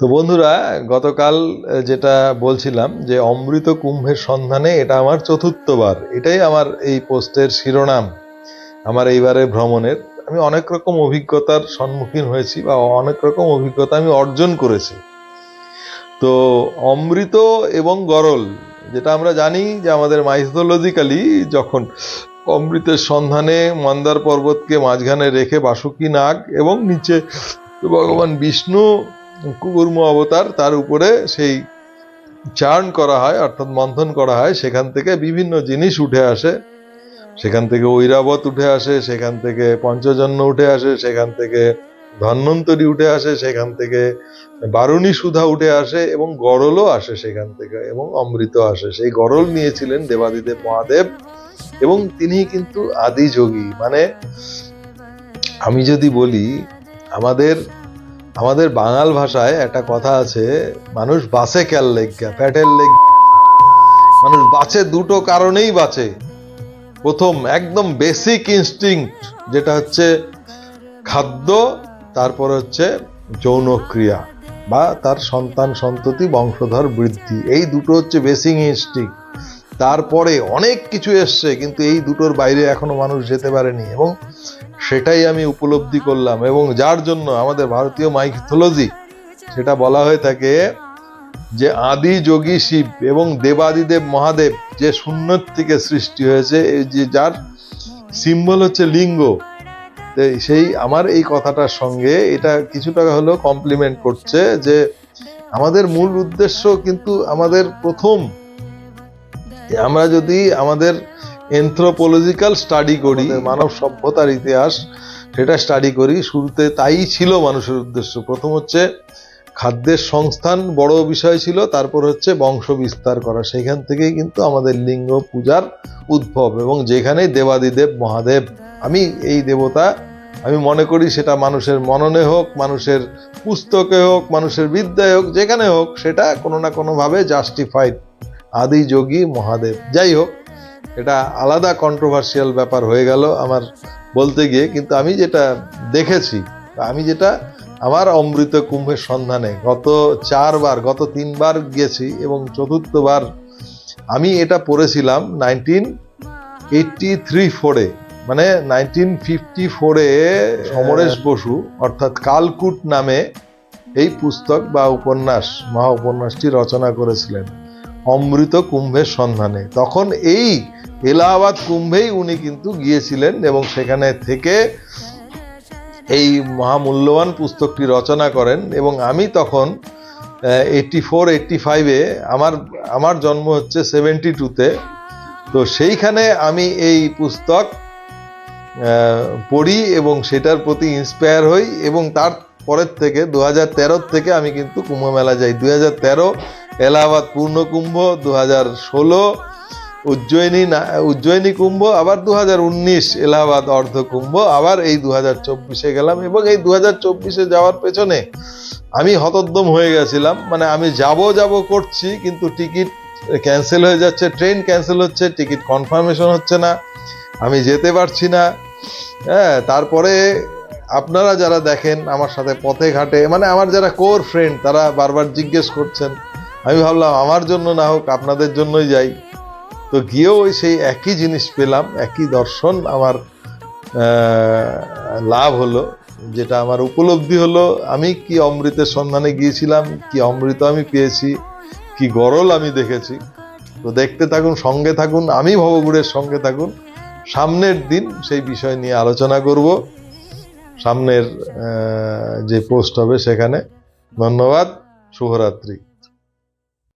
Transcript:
তো বন্ধুরা, গতকাল যেটা বলছিলাম যে অমৃত কুম্ভের সন্ধানে এটা আমার চতুর্থবার। এটাই আমার এই পোস্টের শিরোনাম, আমার এইবারে ভ্রমণের। আমি অনেক রকম অভিজ্ঞতার সম্মুখীন হয়েছি বা অনেক রকম অভিজ্ঞতা আমি অর্জন করেছি। তো অমৃত এবং গরল, যেটা আমরা জানি যে আমাদের মাইথোলজিক্যালি যখন অমৃতের সন্ধানে মন্দার পর্বতকে মাঝখানে রেখে বাসুকী নাগ এবং নিচে ভগবান বিষ্ণু কুকুর্ম অবতার, তার উপরে সেই চার্ন করা হয়, অর্থাৎ মন্থন করা হয়, সেখান থেকে বিভিন্ন জিনিস উঠে আসে। সেখান থেকে ঐরাবত উঠে আসে, সেখান থেকে পঞ্চজন্য উঠে আসে, সেখান থেকে ধন্বন্তরী উঠে আসে, সেখান থেকে বারুণী সুধা উঠে আসে এবং গরলও আসে সেখান থেকে এবং অমৃত আসে। সেই গরল নিয়েছিলেন দেবাদিদেব মহাদেব এবং তিনি কিন্তু আদি যোগী মানে আমি যদি বলি, আমাদের আমাদের বাঙাল ভাষায় একটা কথা আছে, মানুষ বাঁচে ক্যাল লেগা ফ্যাটের লেগ মানুষ বাঁচে দুটো কারণেই বাঁচে। প্রথম, একদম বেসিক ইনস্টিংক্ট যেটা হচ্ছে খাদ্য, তারপর হচ্ছে যৌনক্রিয়া বা তার সন্তান সন্ততি বংশধর বৃদ্ধি। এই দুটো হচ্ছে বেসিক ইনস্টিংক্ট তারপরে অনেক কিছু এসছে, কিন্তু এই দুটোর বাইরে এখনও মানুষ যেতে পারেনি এবং সেটাই আমি উপলব্ধি করলাম এবং যার জন্য আমাদের ভারতীয় মাইথোলজি সেটা বলা হয়ে থাকে যে আদি যোগী শিব এবং দেবাদিদেব মহাদেব যে শূন্য থেকে সৃষ্টি হয়েছে, এই যে যার সিম্বল হচ্ছে লিঙ্গ সেই আমার এই কথাটার সঙ্গে এটা কিছুটা হলেও কমপ্লিমেন্ট করছে যে আমাদের মূল উদ্দেশ্য কিন্তু আমাদের প্রথম আমরা যদি আমাদের এনথ্রোপোলজিক্যাল স্টাডি করি মানব সভ্যতার ইতিহাস সেটা স্টাডি করি শুরুতে তাই ছিল মানুষের উদ্দেশ্য। প্রথম হচ্ছে খাদ্যের সংস্থান বড় বিষয় ছিল তারপর হচ্ছে বংশ বিস্তার করা। সেখান থেকেই কিন্তু আমাদের লিঙ্গ পূজার উদ্ভব এবং যেখানে দেবাদিদেব মহাদেব আমি এই দেবতা আমি মনে করি সেটা মানুষের মননে হোক মানুষের পুস্তকে হোক মানুষের বিদ্যায় হোক যেখানে হোক সেটা কোনো না কোনোভাবে জাস্টিফাইড আদি যোগী মহাদেব। যাই হোক এটা আলাদা কন্ট্রোভার্সিয়াল ব্যাপার হয়ে গেল আমার বলতে গিয়ে কিন্তু আমি যেটা দেখেছি আমি যেটা আমার অমৃত কুম্ভের সন্ধানে গত চারবার গত তিনবার গেছি এবং চতুর্থবার আমি এটা পড়েছিলাম নাইনটিন এইটটি থ্রি ফোরে মানে নাইনটিন ফিফটি ফোরে সমরেশ বসু অর্থাৎ কালকুট নামে এই পুস্তক বা উপন্যাস মহা উপন্যাসটি রচনা করেছিলেন। অমৃত কুম্ভের সন্ধানে। তখন এই এলাহাবাদ কুম্ভেই উনি কিন্তু গিয়েছিলেন এবং সেখানে থেকে এই মহামূল্যবান পুস্তকটি রচনা করেন এবং আমি তখন এইটটি ফোর এইটটি ফাইভে আমার আমার জন্ম হচ্ছে সেভেন্টি টুতে তো সেইখানে আমি এই পুস্তক পড়ি এবং সেটার প্রতি ইন্সপায়ার হই এবং তার পরের থেকে দু হাজার তের থেকে আমি কিন্তু কুম্ভ মেলা যাই। দু হাজার তেরো এলাহাবাদ পূর্ণ কুম্ভ দু হাজার ষোলো, উজ্জয়িনী উজ্জয়িনী কুম্ভ, আবার দু হাজার উনিশ এলাহাবাদ অর্ধ কুম্ভ আবার এই দু হাজার চব্বিশে গেলাম এবং এই দু হাজার চব্বিশে যাওয়ার পেছনে আমি হতোদ্যম হয়ে গেছিলাম। মানে আমি যাব যাব করছি, কিন্তু টিকিট ক্যান্সেল হয়ে যাচ্ছে, ট্রেন ক্যান্সেল হচ্ছে, টিকিট কনফার্মেশন হচ্ছে না, আমি যেতে পারছি না। হ্যাঁ তারপরে আপনারা যারা দেখেন আমার সাথে পথে ঘাটে মানে আমার যারা কোর ফ্রেন্ড, তারা বারবার জিজ্ঞেস করছেন আমি ভাবলাম, আমার জন্য না হোক, আপনাদের জন্যই যাই। তো গিয়েও ওই সেই একই জিনিস পেলাম, একই দর্শন আমার লাভ হলো, যেটা আমার উপলব্ধি হলো। আমি কি অমৃতের সন্ধানে গিয়েছিলাম, কি অমৃত আমি পেয়েছি, কি গরল আমি দেখেছি। তো দেখতে থাকুন, সঙ্গে থাকুন, আমি ভবগুড়ের সঙ্গে থাকুন। সামনের দিন সেই বিষয় নিয়ে আলোচনা করব। সামনের যে পোস্ট হবে সেখানে। ধন্যবাদ, শুভরাত্রি।